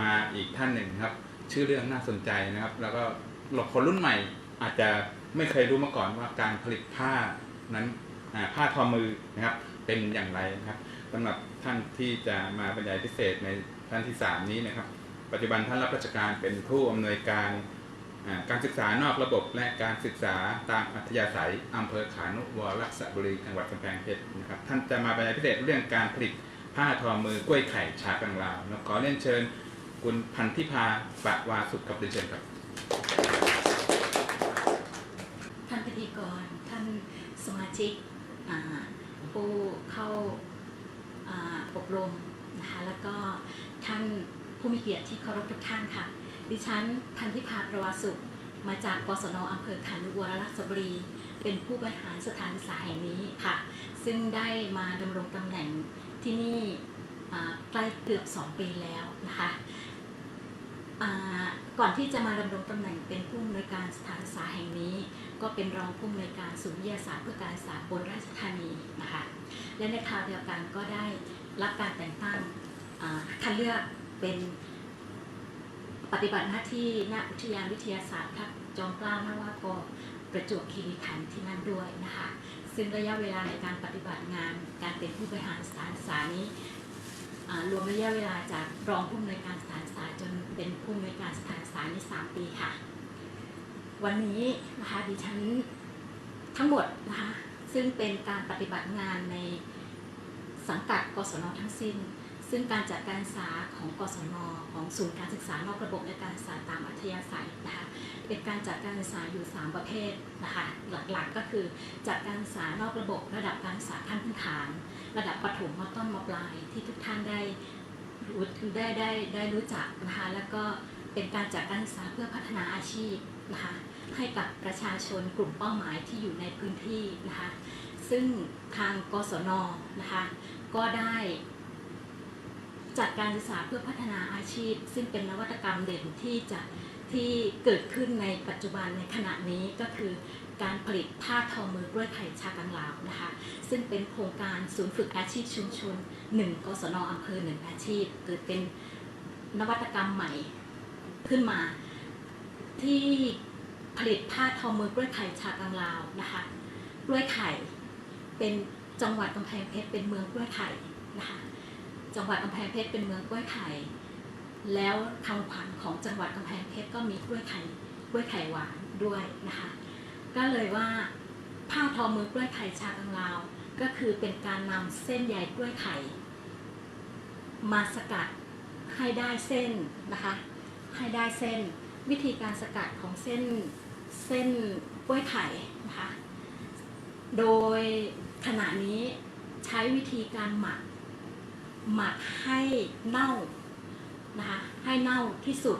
มาอีกท่านหนึ่งครับ ชื่อเรื่องน่าสนใจนะครับ แล้วก็คนรุ่นใหม่อาจจะไม่เคยรู้มาก่อนว่าการผลิตผ้านั้นผ้าทอมือนะครับเป็นอย่างไรนะครับสำหรับท่านที่จะมาบรรยายพิเศษในท่านที่สามนี้นะครับ ปัจจุบันท่านรับราชการเป็นผู้อำนวยการการศึกษานอกระบบและการศึกษาตามอัธยาศัยอำเภอขานุวรสระบุรีจังหวัดกำแพงเพชรนะครับท่านจะมาบรรยายพิเศษเรื่องการผลิตผ้าทอมือกล้วยไข่ชากังลาวแล้วขอเรียนเชิญ คุณพันธิพาปะวาสุขกับเรียนเชิญครับท่านพิธีกรท่านสมาชิกผู้เข้าอบรมนะคะแล้วก็ท่านผู้มีเกียรติที่เคารพทุกท่านค่ะ ดิฉันพันธิพาประวาสุขมาจากกศนอำเภอขานุวรรัศบุรี เป็นผู้บริหารสถานศึกษาแห่งนี้ค่ะ ซึ่งได้มาดำรงตำแหน่งที่นี่ใกล้เกือบ 2 ปีแล้วนะคะ ก่อนที่จะมาดำรงตำแหน่งเป็นผู้อำนวยการสถานศึกษาแห่งนี้ ก็เป็นรองผู้อำนวยการศูนย์วิทยาศาสตร์เพื่อการศึกษาบนราชธานีนะคะและในคราวเดียวกันก็ได้รับการแต่งตั้งอ่าคัดเลือกเป็นปฏิบัติหน้าที่ณอุทยานวิทยาศาสตร์พระจอมเกล้านวากรประจวบคีรีขันธ์ที่นั่นด้วยนะคะซึ่งระยะเวลาในการปฏิบัติงานการเป็นผู้บริหารสถานศึกษานี้ รวมระยะเวลาจากรองผู้อำนวยการสถานศึกษาจนเป็นผู้อำนวยการสถานศึกษานี้3ปีค่ะ วันนี้นะคะดิฉันทั้งหมดนะคะซึ่งเป็นการปฏิบัติงานในสังกัดกศนทั้งสิ้น ซึ่งการจัดการศึกษาของกศนของศูนย์การศึกษานอกระบบและการศึกษาตามอัธยาศัยนะคะเป็นการจัดการศึกษาอยู่ 3 ประเภทนะคะหลักๆก็คือจัดการศึกษานอกระบบ ระดับการศึกษาขั้นพื้นฐาน ระดับประถมมต้นมปลาย ที่ทุกท่านได้รู้ได้ได้ได้รู้จักนะคะแล้วก็เป็นการจัดการศึกษาเพื่อพัฒนาอาชีพนะคะให้กับประชาชนกลุ่มเป้าหมายที่อยู่ในพื้นที่นะคะซึ่งทางกศนนะคะก็ได้ จัดการศึกษาเพื่อพัฒนาอาชีพ ซึ่งเป็นนวัตกรรมเด่นที่จะที่เกิดขึ้นในปัจจุบันในขณะนี้ก็คือการผลิตผ้าทอมือกล้วยไข่ชากังลาวนะคะ ซึ่งเป็นโครงการศูนย์ฝึกอาชีพชุมชน 1 กศนอำเภอหนึ่งอาชีพ เกิดเป็นนวัตกรรมใหม่ขึ้นมา ที่ผลิตผ้าทอมือกล้วยไข่ชากังลาวนะคะกล้วยไข่เป็นจังหวัดกำแพงเพชรเป็นเมืองกล้วยไข่นะคะ จังหวัดกำแพงเพชรเป็นเมืองกล้วยไข่ แล้วคำขวัญของจังหวัดกำแพงเพชรก็มีกล้วยไข่กล้วยไข่หวานด้วยนะคะ ก็เลยว่าผ้าทอมือกล้วยไข่ชากังลาว ก็คือเป็นการนำเส้นใยกล้วยไข่ มาสกัดให้ได้เส้นนะคะ ให้ได้เส้นวิธีการสกัดของเส้นเส้นกล้วยไข่นะคะ โดยขณะนี้ใช้วิธีการหมัก หมักให้เน่านะคะให้เน่าที่สุด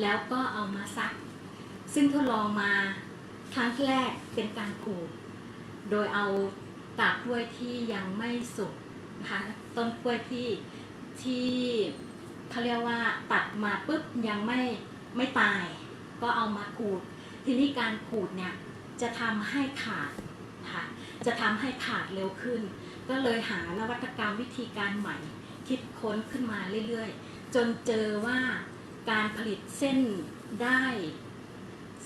แล้วก็เอามาซัก ซึ่งทดลองมาครั้งแรกเป็นการขูดโดยเอาตากกล้วยที่ยังไม่สุกนะคะต้นกล้วยที่ที่เขาเรียกว่าตัดมาปุ๊บยังไม่ไม่ตาย ก็เอามาขูด ทีนี้การขูดเนี่ยจะทำให้ขาดนะคะจะทำให้ขาดเร็วขึ้น ก็เลยหานวัตกรรมวิธีการใหม่ คิดค้นขึ้นมาเรื่อยๆ จนเจอว่าการผลิตเส้นได้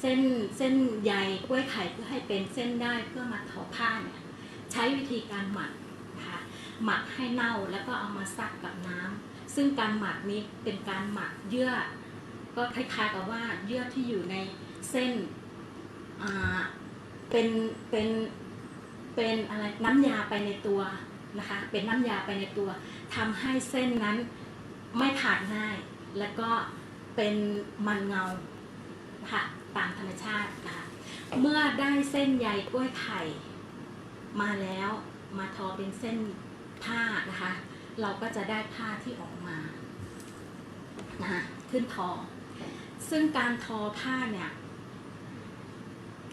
เส้นเส้นใยกล้วยไข่เพื่อให้เป็นเส้นได้เพื่อมาทอผ้าเนี่ยใช้วิธีการหมักนะคะหมักให้เน่าแล้วก็เอามาซักกับน้ำซึ่งการหมักนี้เป็นการหมักเยื่อ ก็คล้ายๆกับว่าเยื่อที่อยู่ในเส้นอ่าเป็นเป็น เป็นอะไรน้ำยาไปในตัวนะคะเป็นน้ำยาไปในตัวทำให้เส้นนั้นไม่ขาดง่าย แล้วก็เป็นมันเงาค่ะตามธรรมชาตินะคะเมื่อได้เส้นใยกล้วยไข่ มาแล้วมาทอเป็นเส้นผ้านะคะ เราก็จะได้ผ้าที่ออกมานะคะขึ้นทอ ซึ่งการทอผ้าเนี่ย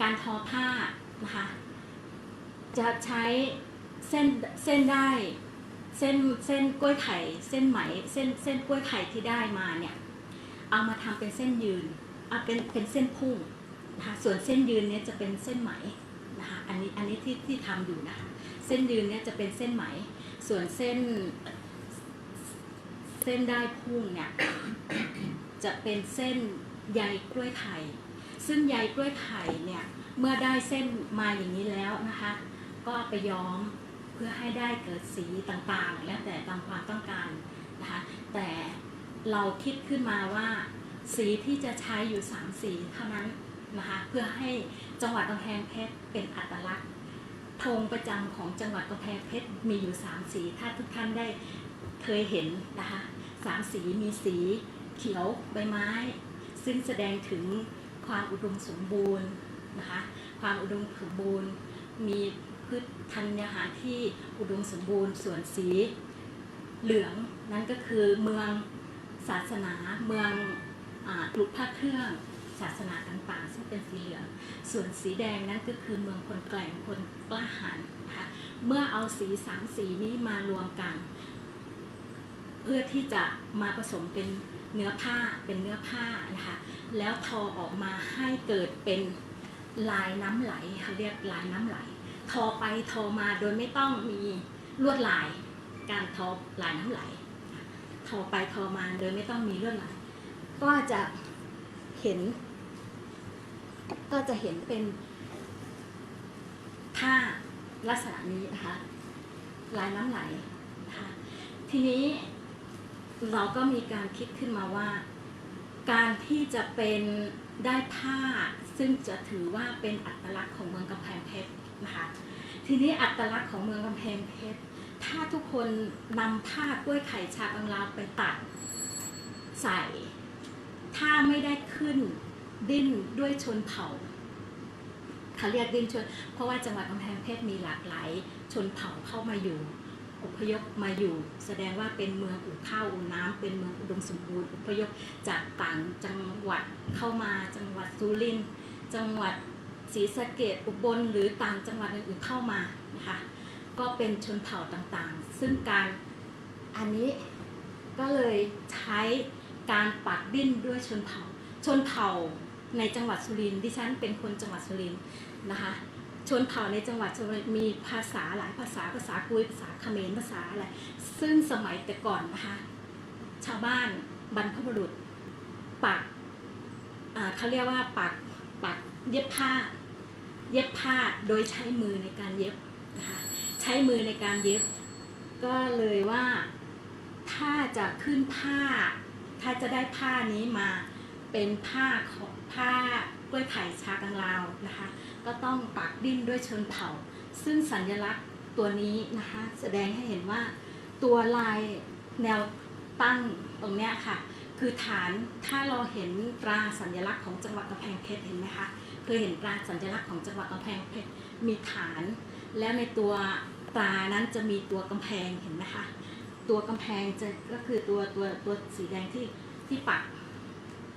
การทอผ้านะคะ จะใช้เส้นเส้นได้ เส้นเส้นกล้วยไข่เส้นไหมเส้นเส้นกล้วยไข่ที่ได้มาเนี่ยเอามาทำเป็นเส้นยืนเอาเป็นเป็นเส้นพุ่งนะคะส่วนเส้นยืนเนี่ยจะเป็นเส้นไหมนะคะอันนี้อันนี้ที่ที่ทำอยู่นะคะเส้นยืนเนี่ยจะเป็นเส้นไหม ส่วนเส้น เส้นได้พุ่งเนี่ยจะเป็นเส้นใยกล้วยไข่ซึ่งใยกล้วยไข่เนี่ยเมื่อได้เส้นมาอย่างนี้แล้วนะคะ ก็ไปย้อมเพื่อให้ได้เกิดสีต่างๆ แล้วแต่ตามความต้องการนะคะแต่เราคิดขึ้นมาว่าสีที่จะใช้อยู่ 3 สีเท่านั้นนะคะเพื่อให้จังหวัดกำแพงเพชรเป็นอัตลักษณ์ธงประจำของจังหวัดกำแพงเพชรมีอยู่ 3 สีถ้าทุกท่านได้เคยเห็นนะคะสามสีมีสีเขียวใบไม้ ซึ่งแสดงถึงความอุดมสมบูรณ์นะคะความอุดมสมบูรณ์มี พืชธัญญาหารที่อุดมสมบูรณ์ส่วนสีเหลืองนั่นก็คือเมืองศาสนาเมืองอาปลุกพระเครื่องศาสนาต่างๆ ซึ่งเป็นสีเหลืองส่วนสีแดงนั่นก็คือเมืองคนแกล่งคนกล้าหาญนะคะเมื่อเอาสีสามสีนี้มารวมกัน เพื่อที่จะมาผสมเป็นเนื้อผ้าเป็นเนื้อผ้านะคะแล้วทอออกมาให้เกิดเป็นลายน้ำไหลเขาเรียกลายน้ำไหล ทอไปทอมาโดยไม่ต้องมีลวดลาย การทอลายน้ำไหล ทอไปทอมาโดยไม่ต้องมีลวดลาย ก็จะเห็น ก็จะเห็นเป็นผ้าลักษณะนี้นะคะ ลายน้ำไหลนะคะทีนี้เราก็มีการคิดขึ้นมาว่า การที่จะเป็นได้ผ้าซึ่งจะถือว่าเป็นอัตลักษณ์ของเมืองกำแพงเพชร นะคะ ทีนี้อัตลักษณ์ของเมืองกำแพงเพชร ถ้าทุกคนนำผ้ากล้วยไข่ชาอังลาไปตัดใส่ ถ้าไม่ได้ขึ้นดิ้นด้วยชนเผ่าเขาเรียกดิ้นชน เพราะว่าจังหวัดกำแพงเพชรมีหลากหลายชนเผ่าเข้ามาอยู่อพยพมาอยู่แสดงว่าเป็นเมืองอู่ข้าวอู่น้ำเป็นเมืองอุดมสมบูรณ์อพยพจากต่างจังหวัดเข้ามาจังหวัดสุรินทร์จังหวัด ศรีสะเกดอุบลหรือต่างจังหวัดอื่นๆเข้ามานะคะก็เป็นชนเผ่าต่างๆ ซึ่งการอันนี้ก็เลยใช้การปักดิ้นด้วยชนเผ่า ชนเผ่าในจังหวัดสุรินทร์ดิฉันเป็นคนจังหวัดสุรินทร์นะคะชนเผ่าในจังหวัดสุรินทร์มีภาษาหลายภาษาภาษากุยภาษาเขมรภาษาอะไรซึ่งสมัยแต่ก่อนนะคะชาวบ้านบรรพบุรุษปักอ่าเขาเรียกว่าปักปัก เย็บผ้า เย็บผ้าโดยใช้มือในการเย็บนะคะใช้มือในการเย็บ ก็เลยว่าถ้าจะขึ้นผ้า ถ้าจะได้ผ้านี้มาเป็นผ้าของผ้ากล้วยไข่ชากังลาวนะคะ ก็ต้องปักดิ้นด้วยชนเผ่า ซึ่งสัญลักษณ์ตัวนี้นะคะ แสดงให้เห็นว่าตัวลายแนวตั้งตรงเนี้ยค่ะ คือฐานถ้าเราเห็นตราสัญลักษณ์ของจังหวัดกำแพงเพชรเห็นไหมคะ เคยเห็นตราสัญลักษณ์ของจังหวัดกำแพงเพชรมีฐาน แล้วในตัวตรานั้นจะมีตัวกำแพงเห็นไหมคะตัวกำแพงจะก็คือตัวตัวตัวสีแดงที่ที่ปัก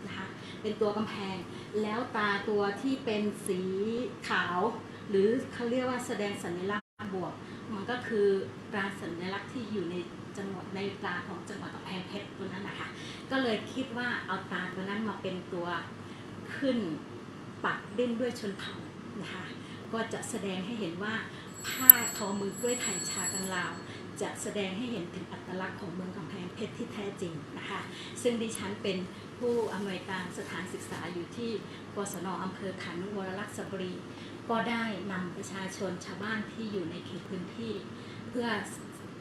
นะคะเป็นตัวกำแพง แล้วตาตัวที่เป็นสีขาว หรือเขาเรียกว่าแสดงสัญลักษณ์บวก มันก็คือตราสัญลักษณ์ที่อยู่ในจังหวัดในตราของจังหวัดกำแพงเพชรตัวนั้นนะคะก็เลยคิดว่าเอาตาตัวนั้นมาเป็นตัวขึ้น ปักดิ้นด้วยชนเผ่านะคะก็จะแสดงให้เห็นว่าผ้าทอมือกล้วยไข่ชากังลาว จะแสดงให้เห็นถึงอัตลักษณ์ของเมืองกำแพงเพชรที่แท้จริงนะคะซึ่งดิฉันเป็นผู้อำนวยการสถานศึกษาอยู่ที่กศนอำเภอขานุวรลักษบุรี ก็ได้นำประชาชนชาวบ้านที่อยู่ในเขตพื้นที่ เพื่อ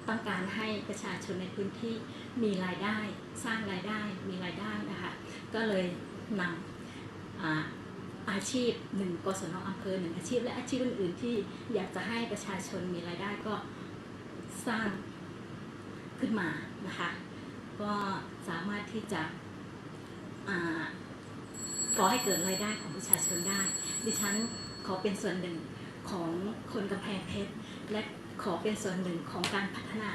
ต้องการให้ประชาชนในพื้นที่มีรายได้ สร้างรายได้มีรายได้นะคะก็เลยนำ อาชีพหนึ่งกศนอำเภอหนึ่งอาชีพ และอาชีพอื่นๆที่อยากจะให้ประชาชนมีรายได้ก็สร้างขึ้นมานะคะก็สามารถที่จะก่อให้เกิดรายได้ของประชาชนได้ ดิฉันขอเป็นส่วนหนึ่งของคนกำแพงเพชร และขอเป็นส่วนหนึ่งของการพัฒนา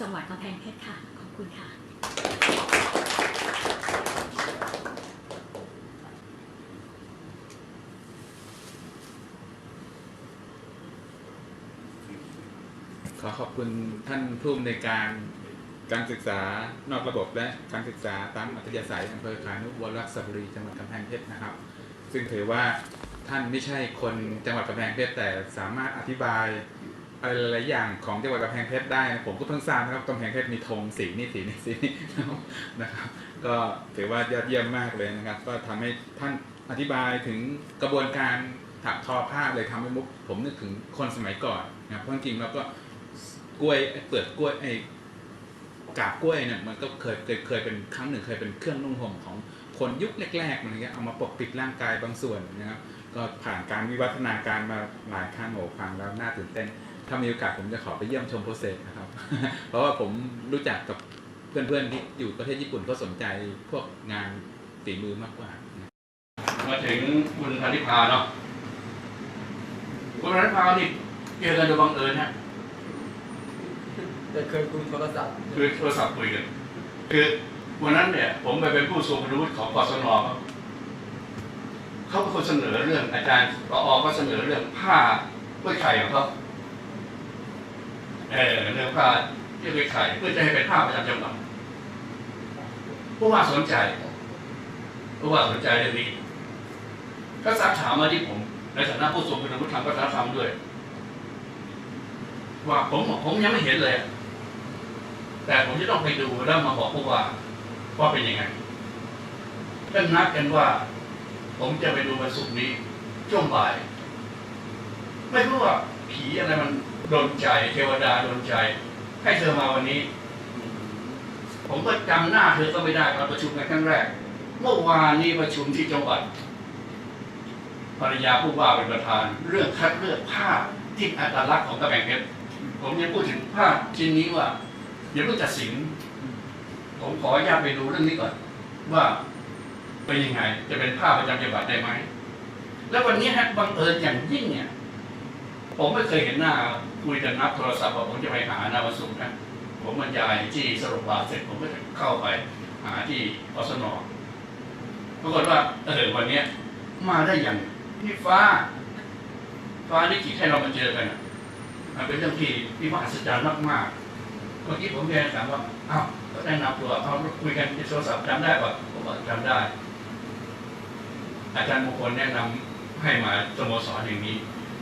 จังหวัดกำแพงเพชรค่ะ ขอบคุณค่ะ ข อขอบคุณท่านผู้อำนวยการการศึกษานอกระบบและการศึกษาตามอัธยาศัยอำเภอขานุวรรลักษบุรีจังหวัดกำแพงเพชรนะครับ ซึ่งถือว่าท่านไม่ใช่คนจังหวัดกำแพงเพชรแต่สามารถอธิบายอะไรหลายอย่างของจังหวัดกำแพงเพชรได้ผมก็เพิ่งทราบนะครับกำแพงเพชรมีธงสีนี่สีนี่สีนี่นะครับ ก็ถือว่ายอดเยี่ยมมากเลยนะครับ ก็ทำให้ท่านอธิบายถึงกระบวนการถักทอผ้าเลยทำให้มุกผมนึกถึงคนสมัยก่อนนะครับเพราะจริงๆแล้วก็ กล้วยไอ้เปลือกกล้วยไอ้กาบกล้วยเนี่ยมันก็เคยเคยเคยเป็นครั้งหนึ่งเคยเป็นเครื่องนุ่งห่มของคนยุคแรกๆอะไรเงี้ยเอามาปกปิดร่างกายบางส่วนนะครับก็ผ่านการวิวัฒนาการมาหลายขั้นโอ้ฟังแล้วน่าตื่นเต้น ถ้ามีโอกาสผมจะขอไปเยี่ยมชมโปรเซสนะครับ เพราะว่าผมรู้จักกับเพื่อนๆที่อยู่ประเทศญี่ปุ่นก็สนใจพวกงานฝีมือมากกว่า มาถึงคุณธนิพาเนาะคุณธนิพานี่เจอกันโดยบังเอิญฮะ แต่เคยคุยโทรศัพท์คือโทรศัพท์คุยกัน คือวันนั้นเนี่ย ผมไปเป็นผู้ทรงคุณวุฒิของกศนเขาเป็นคนเสนอเรื่องอาจารย์รอก็เสนอเรื่องผ้ากล้วยไข่ของเขาเออเรื่องผ้าที่กล้วยไข่เพื่อจะให้เป็นผ้าประจำจังหวัดผู้ว่าสนใจผู้ว่าสนใจเรื่องนี้ก็ซักถามมาที่ผมในฐานะผู้ทรงคุณวุฒิทางวัฒนธรรมด้วย ว่าผมผมยังไม่เห็นเลย แต่ผมจะต้องไปดูแล้วมาบอกผู้ว่า ว่าเป็นยังไงก็นัดกันว่า ผมจะไปดูวันศุกร์นี้ ช่วงบ่าย ไม่รู้ว่าผีอะไรมันโดนใจเทวดาโดนใจ ให้เธอมาวันนี้ ผมก็จำหน้าเธอก็ไม่ได้ตอนประชุมกันครั้งแรก เมื่อวานนี้ประชุมที่จังหวัดภรรยาผู้ว่าเป็นประธาน เรื่องคัดเลือกผ้าที่อัตลักษณ์ของกระแบงเพชรผมยังพูดถึงผ้าชิ้นนี้ว่า อย่าเพิ่งตัดสิน ผมขออนุญาตไปดูเรื่องนี้ก่อน ว่าเป็นยังไง จะเป็นผ้าประจำจังหวัดได้ไหม แล้ววันนี้ฮะบังเอิญอย่างยิ่งเนี่ย ผมไม่เคยเห็นหน้าคุยกันนับโทรศัพท์ว่าผมจะไปหานาวสุนะผมบรรยายที่สรุปบาเสร็จผมก็จะเข้าไปหาที่อสนปรากฏว่าเออวันนี้มาได้อย่างพี่ฟ้า ฟ้านี่ขีดให้เรามาเจอกันอะมันเป็นเรื่องที่ที่มหัศจรรย์มากๆ มื่อกี้ผมเรียนถามว่าอ้าวก็แนะนำตัวเขาคุยกันในโทรศัพท์จำได้ป่ะผมบอกจำได้ อาจารย์มงคลแนะนำให้มาสโมสรอย่างนี้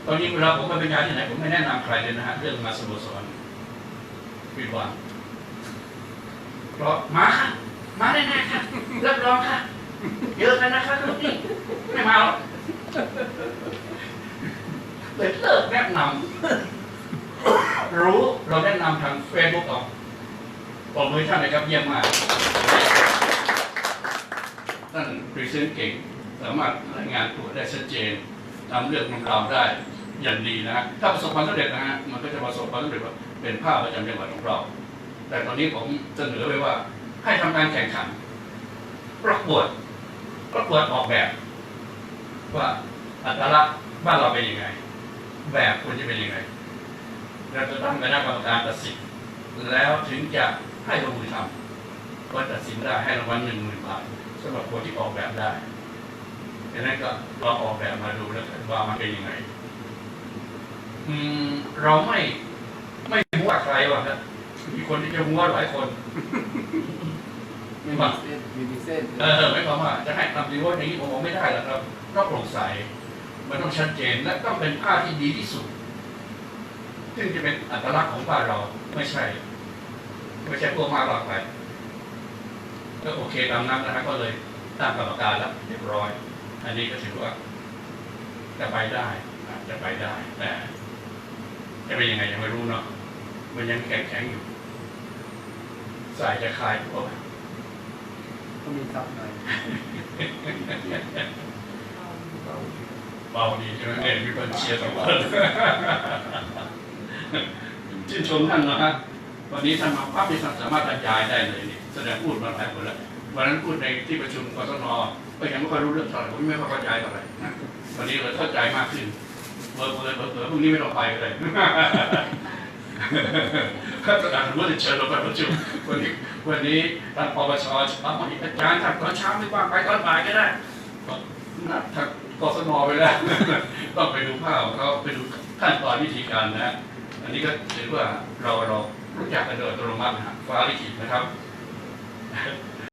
ตอนนี้เวลาผมไปบรรยายที่ไหนผมไม่แนะนำใครเลยนะฮะเรื่องมาสโมสรผิดหวังเพราะมาค่ะมาแน่ๆค่ะรับรองค่ะเยอะกันนะคะทุกที่ไม่มาหรอกเลยเลิกแนะนำ รู้เราแนะนำทางเฟซบุ๊กออกบอกมือท่านนะครับเยี่ยมมากท่านพรีเซนต์เก่ง สามารถรายงานตัวได้ชัดเจนนำเรื่องนำราได้อย่างดีนะฮะถ้าประสบความสำเร็จนะฮะมันก็จะประสบความสำเร็จว่าเป็นภาพประจำจังหวัดของเรา แต่ตอนนี้ผมเสนอไว้ว่าให้ทำการแข่งขัน ประกวดประกวดออกแบบ ว่าอัตลักษณ์บ้านเราเป็นยังไง แบบควรจะเป็นยังไง เราจะตั้งคณะกรรมการตัดสินแล้วถึงจะให้ลงมือทำก็ตัดสินได้ให้รางวัลหนึ่งหมื่นบาทสำหรับคนที่ออกแบบได้ดังนั้นก็ลองออกแบบมาดูแล้วกันว่ามันเป็นยังไง อืมเราไม่ไม่หัวใครหรอกนะมีคนที่จะหัวหลายคนไม่มีเส้นมีมีเส้นเออไม่ความว่าจะให้ทำดีว่าอย่างนี้ผมบอกไม่ได้หรอกครับต้องโปร่งใสมันต้องชัดเจนและต้องเป็นผ้าที่ดีที่สุด ซึ่งจะเป็นอัตลักษณ์ของบ้านเราไม่ใช่ ไม่ใช่พวกมากหลากไปก็โอเคตามนั้นนะครับก็เลยตั้งกรรมการแล้วเรียบร้อย อันนี้ก็ถือว่าจะไปได้อาจจะไปได้ แต่จะเป็นยังไงยังไม่รู้เนาะมันยังแข็งแข็งๆอยู่สายจะคลายพวกก็มีซับหน่อยเบาดีใช่ไหมเอ็นมีคนเชียร์สองคน ชื่นชมท่านนะฮะวันนี้ท่านมาปั๊บที่ท่านสามารถบรรยายได้เลยนี่แสดงพูดมาหลายคนแล้ววันนั้นพูดในที่ประชุมกสนก็ยังไม่ค่อยรู้เรื่องเท่าไหร่ผมไม่ค่อยเข้าใจเท่าไหร่นะวันนี้เราเข้าใจมากขึ้นเบอร์เบอร์เบอร์เบอร์พรุ่งนี้ไม่ต้องไปก็ได้ก็จะอ่านว่าจะเชิญเราไปประชุมวันนี้วันนี้ท่านปปชเอามาอีกอาจารย์ทำตอนเช้าไม่ว่างไปตอนบ่ายก็ได้ก็นัดทางกสนไปแล้วต้องไปดูภาพเขาไปดูขั้นตอนวิธีการนะ อันนี้ก็ถือว่าเราเรารู้จักกันโดยอัตโนมัตินะฮะฟ้าลิขิตนะครับ